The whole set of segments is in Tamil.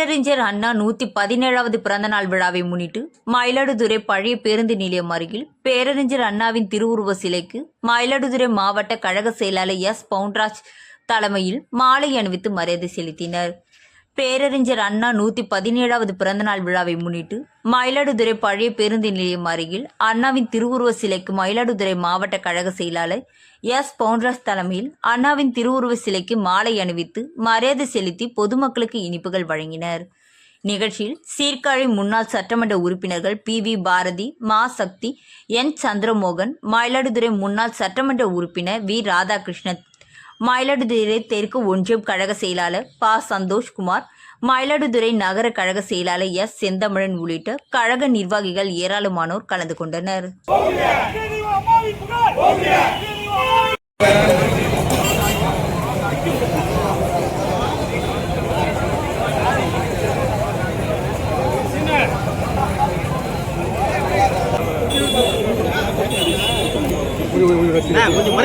பேரறிஞர் அண்ணா நூத்தி பதினேழாவது பிறந்தநாள் விழாவை முன்னிட்டு மயிலாடுதுறை பழைய பேருந்து நிலையம் அருகில் பேரறிஞர் அண்ணாவின் திருவுருவ சிலைக்கு மயிலாடுதுறை மாவட்ட கழக செயலாளர் எஸ் பவுன்ராஜ் தலைமையில் மாலை அணிவித்து மரியாதை செலுத்தினர். பேரறிஞர் அண்ணா நூத்தி பதினேழாவது பிறந்தநாள் விழாவை முன்னிட்டு மயிலாடுதுறை பழைய பேருந்து நிலையம் அருகில் அண்ணாவின் திருவுருவ சிலைக்கு மயிலாடுதுறை மாவட்ட கழக செயலாளர் எஸ். பவுன்ராஜ் தலைமையில் அண்ணாவின் திருவுருவ சிலைக்கு மாலை அணிவித்து மரியாதை செலுத்தி பொதுமக்களுக்கு இனிப்புகள் வழங்கினர். நிகழ்ச்சியில் சீர்காழி முன்னாள் சட்டமன்ற உறுப்பினர்கள் பி. வி. பாரதி மா. சக்தி என். சந்திரமோகன் மயிலாடுதுறை முன்னாள் சட்டமன்ற உறுப்பினர் வி. ராதாகிருஷ்ணன் மயிலாடுதுறை தெற்கு ஒன்றியம் கழக செயலாளர் ப. சந்தோஷ்குமார் மயிலாடுதுறை நகர கழக செயலாளர் எஸ். செந்தமிழன் உள்ளிட்ட கழக நிர்வாகிகள் ஏராளமானோர் கலந்து கொண்டனர்.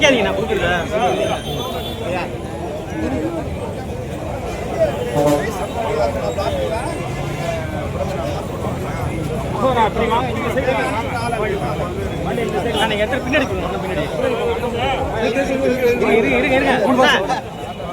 மறைக்காதீங்க நான் கொடுக்குறேன். பின்னாடி போங்க, இன்னும் பின்னாடி இருங்க இருங்க இருங்க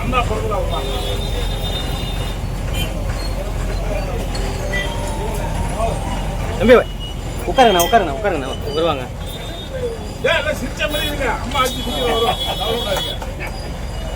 அண்ணா, ஒரு தம்பி உட்காருங்கண்ணா உட்காருங்கண்ணா உட்காருங்கண்ணா வருவாங்க சிரிச்ச மாதிரி இருங்க. அம்மா அஞ்சு வரும்.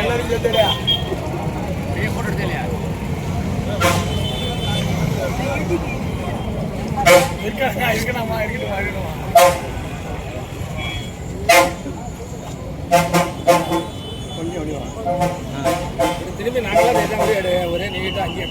எல்லாரும் சேர்த்துடா. இருக்கணுமா, நாங்களாம் ஒரே நீட்டா அங்கேயே